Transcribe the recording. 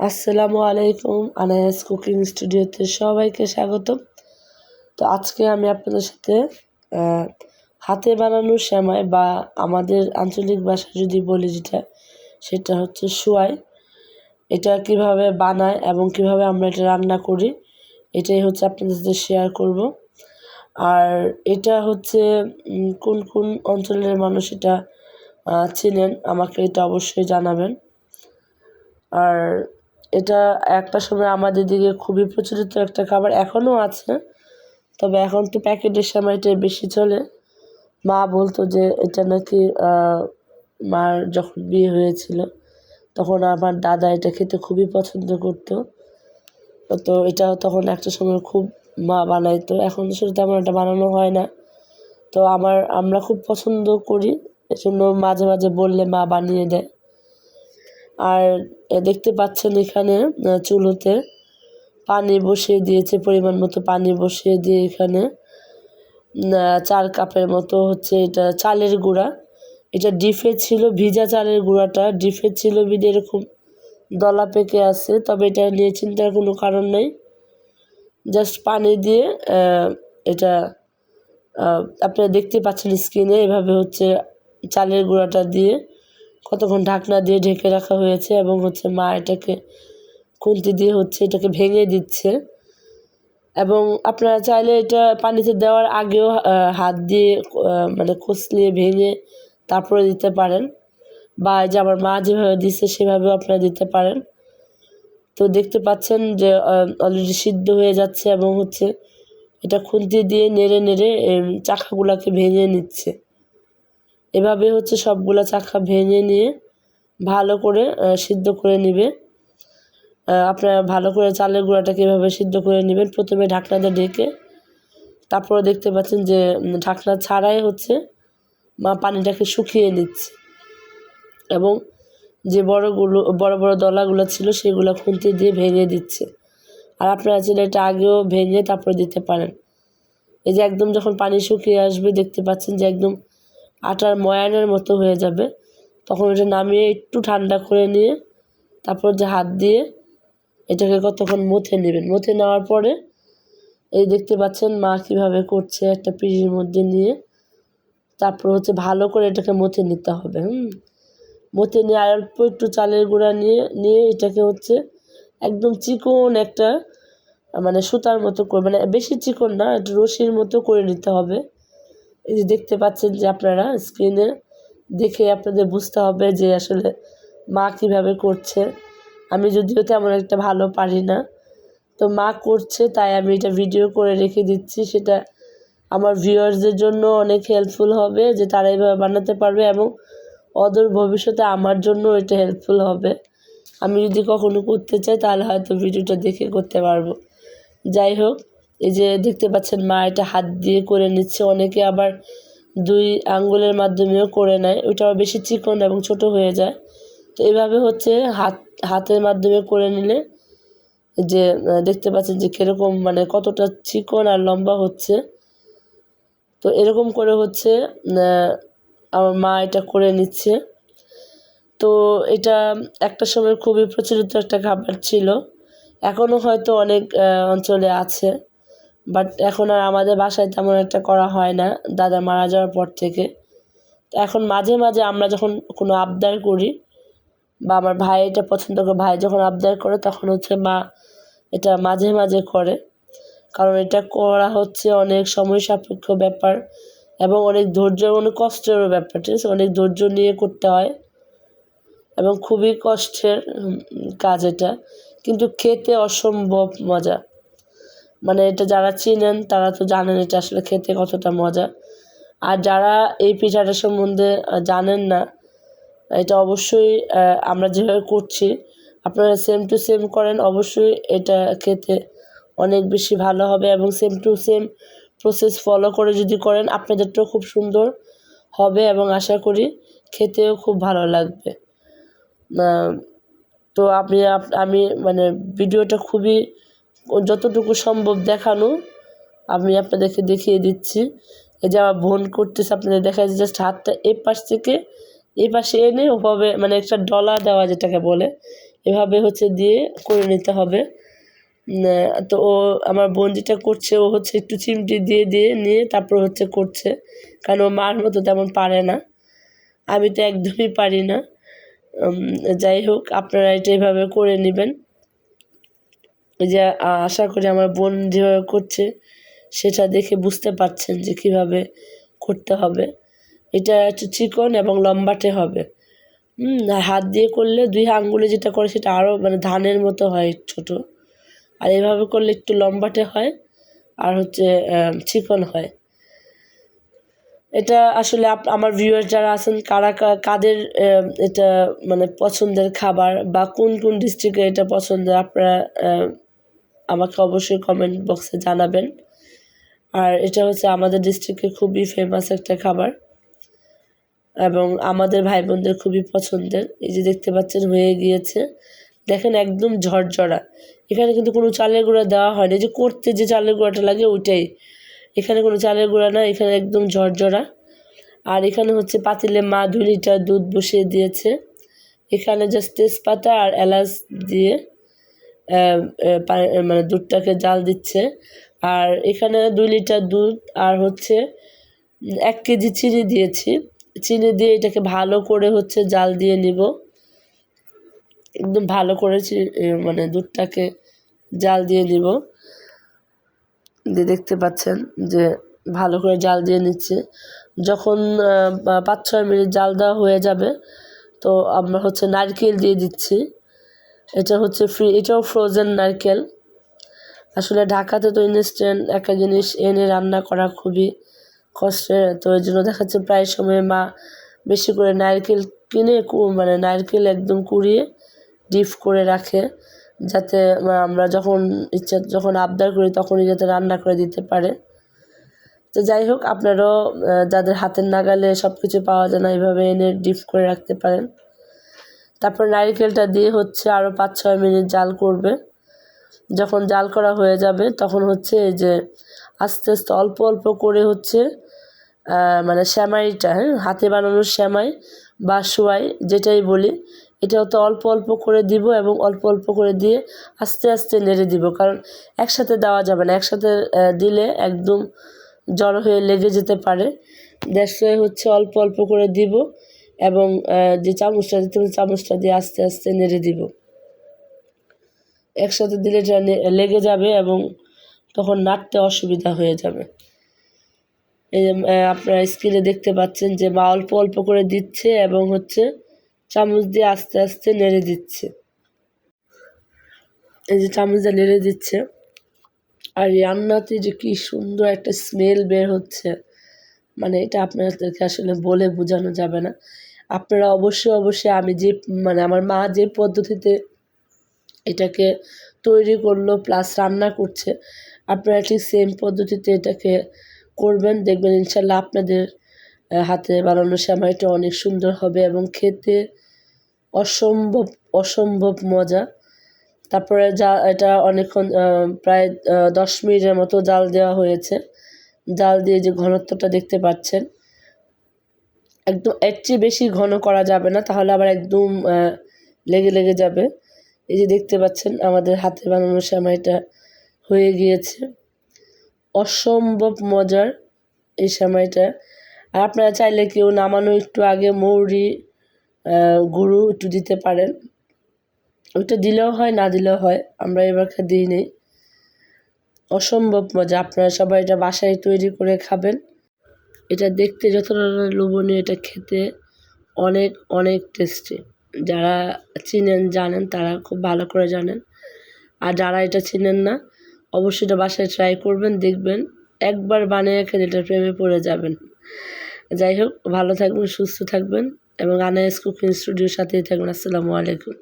আসসালামু আলাইকুম, আনায়াস কুকিং স্টুডিওতে সবাইকে স্বাগতম। তো আজকে আমি আপনাদের সাথে হাতে বানানো সেমাই বা আমাদের আঞ্চলিক ভাষায় যদি বলি যেটা, সেটা হচ্ছে সোয়াই। এটা কীভাবে বানায় এবং কীভাবে আমরা এটা রান্না করি, এটাই হচ্ছে আপনাদের সাথে শেয়ার করব। আর এটা হচ্ছে কোন কোন অঞ্চলের মানুষ এটা চেনেন আমাকে এটা অবশ্যই জানাবেন। আর এটা একটা সময় আমাদের দিকে খুবই প্রচলিত একটা খাবার, এখনও আছে। তবে এখন তো প্যাকেটের সময়টাই বেশি চলে। মা বলতো যে এটা নাকি মার যখন বিয়ে হয়েছিল, তখন আমার দাদা এটা খেতে খুবই পছন্দ করতো। তো এটা তখন একটা সময় খুব মা বানাইতো। এখন আসলে তেমন এটা বানানো হয় না। তো আমার, আমরা খুব পছন্দ করি। এজন্য মাঝে মাঝে বললে মা বানিয়ে দেয়। আর দেখতে পাচ্ছেন এখানে চুলোতে পানি বসিয়ে দিয়েছে, পরিমাণ মতো পানি বসিয়ে দিয়ে এখানে চার কাপের মতো হচ্ছে এটা চালের গুঁড়া। এটা ডিফে ছিল, ভিজা চালের গুঁড়াটা ডিফে ছিল বিধে এরকম দলা পেকে আছে, তবে এটা নিয়ে চিন্তার কোনো কারণ নেই। জাস্ট পানি দিয়ে এটা আপনারা দেখতে পাচ্ছেন স্ক্রিনে এভাবে হচ্ছে চালের গুঁড়াটা দিয়ে কতক্ষণ ঢাকনা দিয়ে ঢেকে রাখা হয়েছে এবং হচ্ছে মা এটাকে খুন্তি দিয়ে হচ্ছে এটাকে ভেঙে দিচ্ছে। এবং আপনারা চাইলে এটা পানিতে দেওয়ার আগেও হাত দিয়ে মানে কষলিয়ে ভেঙে তারপরে দিতে পারেন। বা যে আমার মা যেভাবে দিচ্ছে সেভাবেও আপনারা দিতে পারেন। তো দেখতে পাচ্ছেন যে অলরেডি সিদ্ধ হয়ে যাচ্ছে এবং হচ্ছে এটা খুন্তি দিয়ে নেড়ে নেড়ে চাকাগুলাকে ভেঙে নিচ্ছে। এভাবে হচ্ছে সবগুলো চাকা ভেঙে নিয়ে ভালো করে সিদ্ধ করে নেবে। আপনারা ভালো করে চালের গুঁড়াটাকে এভাবে সিদ্ধ করে নেবেন। প্রথমে ঢাকনা দিয়ে ঢেকে তারপরে দেখতে পাচ্ছেন যে ঢাকনা ছাড়াই হচ্ছে মা পানিটাকে শুকিয়ে নিচ্ছে এবং যে বড়গুলো, বড় বড় দলাগুলো ছিল সেগুলো খুন্তি দিয়ে ভেঙে দিচ্ছে। আর আপনারা চাইলে এটা আগেও ভেঙে তারপরে দিতে পারেন। এই যে একদম যখন পানি শুকিয়ে আসবে, দেখতে পাচ্ছেন যে একদম আটার ময়ানের মতো হয়ে যাবে। তখন এটা নামিয়ে একটু ঠান্ডা করে নিয়ে, তারপর যে হাত দিয়ে এটাকে কতক্ষণ মথে নেবেন। মথে নেওয়ার পরে এই দেখতে পাচ্ছেন মা কীভাবে করছে একটা পিঁড়ির মধ্যে নিয়ে। তারপর হচ্ছে ভালো করে এটাকে মথে নিতে হবে, হুম। মথে নিয়ে আর অল্প একটু চালের গুঁড়া নিয়ে নিয়ে এটাকে হচ্ছে একদম চিকন একটা মানে সুতার মতো করে মানে বেশি চিকন না, একটু রশির মতো করে নিতে হবে। এই যে দেখতে পাচ্ছেন যে আপনারা স্ক্রিনে দেখে আপনাদের বুঝতে হবে যে আসলে মা কীভাবে করছে। আমি যদিও তেমন একটা ভালো পারি না। তো মা করছে, তাই আমি এটা ভিডিও করে রেখে দিচ্ছি। সেটা আমার ভিউয়ার্সদের জন্য অনেক হেল্পফুল হবে যে তারা এইভাবে বানাতে পারবে এবং অদূর ভবিষ্যতে আমার জন্য এটা হেল্পফুল হবে। আমি যদি কখনো করতে চাই, তাহলে হয়তো ভিডিওটা দেখে করতে পারব। যাই হোক এই যে দেখতে পাচ্ছেন মা এটা হাত দিয়ে করে নিচ্ছে। অনেকে আবার দুই আঙ্গুলের মাধ্যমেও করে নেয়। ওটাও বেশি চিকন এবং ছোট হয়ে যায়। তো এভাবে হচ্ছে হাত, হাতের মাধ্যমে করে নিলে যে দেখতে পাচ্ছেন যে কীরকম মানে কতটা চিকন আর লম্বা হচ্ছে। তো এরকম করে হচ্ছে আমার মা এটা করে নিচ্ছে। তো এটা একটা সময় খুবই প্রচলিত একটা খাবার ছিল। এখনও হয়তো অনেক অঞ্চলে আছে। বাট এখন আর আমাদের বাসায় তেমন একটা করা হয় না। দাদা মারা যাওয়ার পর থেকে। এখন মাঝে মাঝে আমরা যখন কোনো আবদার করি, বা আমার ভাই এটা পছন্দ করে, ভাই যখন আবদার করে, তখন হচ্ছে মা এটা মাঝে মাঝে করে। কারণ এটা করা হচ্ছে অনেক সময় সাপেক্ষ ব্যাপার এবং অনেক ধৈর্য অনেক কষ্টেরও ব্যাপার, ঠিক আছে? অনেক ধৈর্য নিয়ে করতে হয় এবং খুবই কষ্টের কাজ এটা। কিন্তু খেতে অসম্ভব মজা। মানে এটা যারা চিনেন, তারা তো জানেন এটা আসলে খেতে কতটা মজা। আর যারা এই পিঠাটা সম্বন্ধে জানেন না, এটা অবশ্যই আমরা যেভাবে করছি, আপনারা সেম টু সেম করেন, অবশ্যই এটা খেতে অনেক বেশি ভালো হবে এবং same to same process follow করে যদি করেন, আপনাদেরটাও খুব সুন্দর হবে এবং আশা করি খেতেও খুব ভালো লাগবে। তো আপনি, আপ- আমি মানে ভিডিওটা খুবই যতটুকু সম্ভব দেখানো, আমি আপনাদেরকে দেখিয়ে দিচ্ছি। এই যে আমার বোন করতেছে, আপনাদের দেখা যাচ্ছে জাস্ট হাতটা এ পাশ থেকে এই পাশে এনে ওভাবে মানে একটা ডলা দেওয়া যেটাকে বলে, এভাবে হচ্ছে দিয়ে করে নিতে হবে। তো ও আমার বোন যেটা করছে, ও হচ্ছে একটু চিমটি দিয়ে দিয়ে নিয়ে তারপর হচ্ছে করছে। কারণ ও মার মতো তেমন পারে না। আমি তো একদমই পারি না। যাই হোক, আপনারা এটা এভাবে করে নেবেন। যে আশা করি আমার বোন যেভাবে করছে, সেটা দেখে বুঝতে পারছেন যে কীভাবে করতে হবে। এটা একটু চিকন এবং লম্বাটে হবে। হাত দিয়ে করলে দুই আঙ্গুলে যেটা করে সেটা আরও মানে ধানের মতো হয় ছোট। আর এভাবে করলে একটু লম্বাটে হয়, আর হচ্ছে চিকন হয়। এটা আসলে আমার ভিউয়ার যারা আছেন, কারা কাদের এটা মানে পছন্দের খাবার বা কোন কোন ডিস্ট্রিক্টে এটা পছন্দের, আপনারা আমাকে অবশ্যই কমেন্ট বক্সে জানাবেন। আর এটা হচ্ছে আমাদের ডিস্ট্রিক্টে খুবই ফেমাস একটা খাবার এবং আমাদের ভাই বোনদের খুবই পছন্দের। এই যে দেখতে পাচ্ছেন, হয়ে গিয়েছে। দেখেন একদম ঝরঝরা। এখানে কিন্তু কোনো চালের গুঁড়া দেওয়া হয়নি। এই যে করতে যে চালের গুঁড়াটা লাগে ওইটাই। এখানে কোনো চালের গুঁড়া না, এখানে একদম ঝরঝরা। আর এখানে হচ্ছে পাতিলে মা দু লিটার দুধ বসিয়ে দিয়েছে। এখানে জাস্ট তেজপাতা আর এলাচ দিয়ে মানে দুধটাকে জাল দিচ্ছে। আর এখানে দুই লিটার দুধ আর হচ্ছে এক কেজি চিনি দিয়েছি। চিনি দিয়ে এটাকে ভালো করে হচ্ছে জাল দিয়ে নিব। একদম ভালো করে মানে দুধটাকে জাল দিয়ে নিব। যে দেখতে পাচ্ছেন যে ভালো করে জাল দিয়ে নিচ্ছে। যখন পাঁচ ছয় মিনিট জাল দেওয়া হয়ে যাবে, তো আমরা হচ্ছে নারকেল দিয়ে দিচ্ছি। এটা হচ্ছে ফ্রি এটাও ফ্রোজেন নারকেল। আসলে ঢাকাতে তো ইনস্ট্যান্ট একটা জিনিস এনে রান্না করা খুবই কষ্টের, তো এই জন্য দেখা যাচ্ছে প্রায় সময় মা বেশি করে নারকেল কিনে মানে নারকেল একদম কুড়িয়ে ডিপ করে রাখে, যাতে আমরা যখন ইচ্ছা, যখন আবদার করি তখনই যাতে রান্না করে দিতে পারে। তো যাই হোক, আপনারাও যাদের হাতের নাগালে সব কিছু পাওয়া যায় না, এইভাবে এনে ডিপ করে রাখতে পারেন। তারপর নারিকেলটা দিয়ে হচ্ছে আরও পাঁচ ছয় মিনিট জাল করবে। যখন জাল করা হয়ে যাবে, তখন হচ্ছে এই যে আস্তে আস্তে অল্প অল্প করে হচ্ছে মানে সেমাইটা হ্যাঁ হাতে বানানোর সেমাই বা সোয়াই যেটাই বলি এটা তো অল্প অল্প করে দিব এবং অল্প অল্প করে দিয়ে আস্তে আস্তে নেড়ে দিব। কারণ একসাথে দেওয়া যাবে না, একসাথে দিলে একদম জড়ো হয়ে লেগে যেতে পারে। দেড়শো হচ্ছে অল্প অল্প করে দিব। এবং যে চামচটা দিতে হবে, চামচটা দিয়ে আস্তে আস্তে নেড়ে দিব। একসাথে দিলে এটা লেগে যাবে এবং তখন নাড়তে অসুবিধা হয়ে যাবে। এই আপনারা স্ক্রিনে দেখতে পাচ্ছেন যে মা অল্প অল্প করে দিচ্ছে এবং হচ্ছে চামচ দিয়ে আস্তে আস্তে নেড়ে দিচ্ছে। এই যে চামচ দিয়ে নেড়ে দিচ্ছে। আর রান্নাতে যে কি সুন্দর একটা স্মেল বের হচ্ছে। মানে এটা আপনাদেরকে আসলে বলে বোঝানো যাবে না। আপনারা অবশ্যই অবশ্যই আমি যে মানে আমার মা যে পদ্ধতিতে এটাকে তৈরি করল প্লাস রান্না করছে, আপনারা ঠিক সেম পদ্ধতিতে এটাকে করবেন। দেখবেন ইনশাল্লাহ আপনাদের হাতে বানানো সেমাইটা অনেক সুন্দর হবে এবং খেতে অসম্ভব অসম্ভব মজা। তারপরে যা, এটা অনেকক্ষণ প্রায় দশ মিনিটের মতো জাল দেওয়া হয়েছে। জাল দিয়ে যে ঘনত্বটা দেখতে পাচ্ছেন একদম এর চেয়ে বেশি ঘন করা যাবে না, তাহলে আবার একদম লেগে লেগে যাবে। এই যে দেখতে পাচ্ছেন, আমাদের হাতে বানানো সেমাইটা হয়ে গিয়েছে। অসম্ভব মজার এই সেমাইটা আর আপনারা চাইলে কেউ নামানো একটু আগে মৌরি গুঁড়ো একটু দিতে পারেন। ওইটা দিলেও হয়, না দিলেও হয়, আমরা এবার দিই নেই অসম্ভব মজা, আপনারা সবাই এটা বাসায় তৈরি করে খাবেন। এটা দেখতে যতটা লোভনীয় এটা খেতে অনেক অনেক টেস্টি যারা চিনেন, জানেন, তারা খুব ভালো করে জানেন। আর যারা এটা চিনেন না, অবশ্যই এটা বাসায় ট্রাই করবেন, দেখবেন, একবার বানিয়ে খেলে এটার প্রেমে পড়ে যাবেন। যাই হোক, ভালো থাকবেন, সুস্থ থাকবেন, এবং আনায়াস কুকিং স্টুডিওর সাথেই থাকবেন। আসসালামু আলাইকুম।